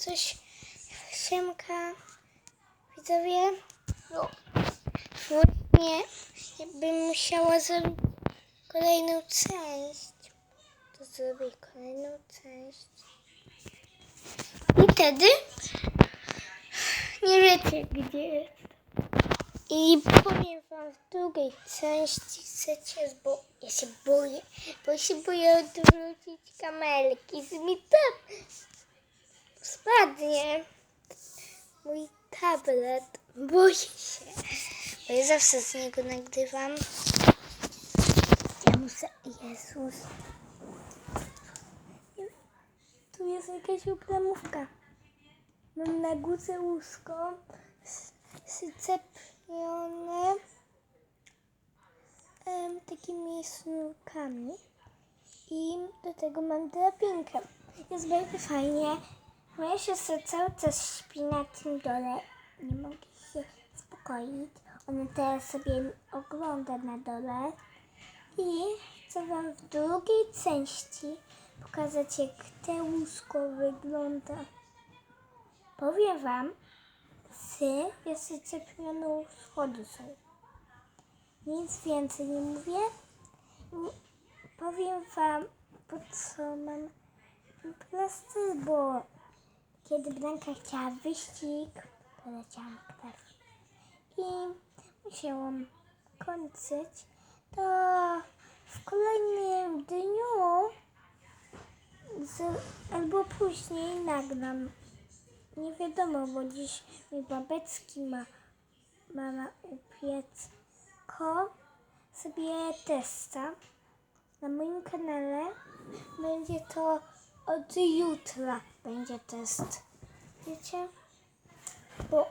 coś. Siemka. Widzowie. No. Właśnie bym musiała zrobić kolejną część. To zrobię kolejną część. I wtedy nie wiecie gdzie jest. I powiem wam w drugiej części chcecie, bo ja się boję, bo się boję odwrócić kamelki z mi tam spadnie mój tablet. Boję się, bo ja zawsze z niego nagrywam. Ja muszę, Jezus. Tu jest jakaś uplamówka. Mam na górze łóżko scepione em, takimi sznurkami i do tego mam drabinkę. Jest bardzo fajnie. Moja siostra cały czas śpi na tym dole. Nie mogę się uspokoić. Ona teraz sobie ogląda na dole. I chcę Wam w drugiej części pokazać, jak te łóżko wygląda. Powiem Wam, Psy jest zaczepione schody są. Nic więcej nie mówię. Powiem wam, po co mam plaster, bo kiedy Blanka chciała wyścig, poleciałam krew. I musiałam kończyć. To w kolejnym dniu z, albo później nagram nie wiadomo, bo dziś mi babecki ma mama upiec ko sobie testa. Na moim kanale będzie to od jutra będzie test. Wiecie? Bo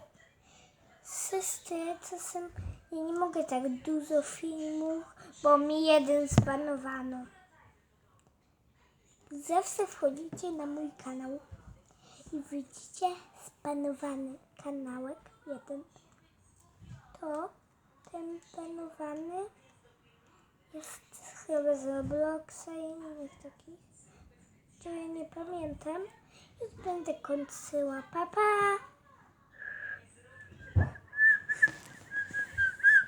czasem ja nie mogę tak dużo filmów, bo mi jeden zbanowano. Zawsze wchodzicie na mój kanał i widzicie spanowany kanałek jeden, to ten panowany jest chyba z Robloxa i innych takich, które nie pamiętam. Już będę kończyła. Pa, pa!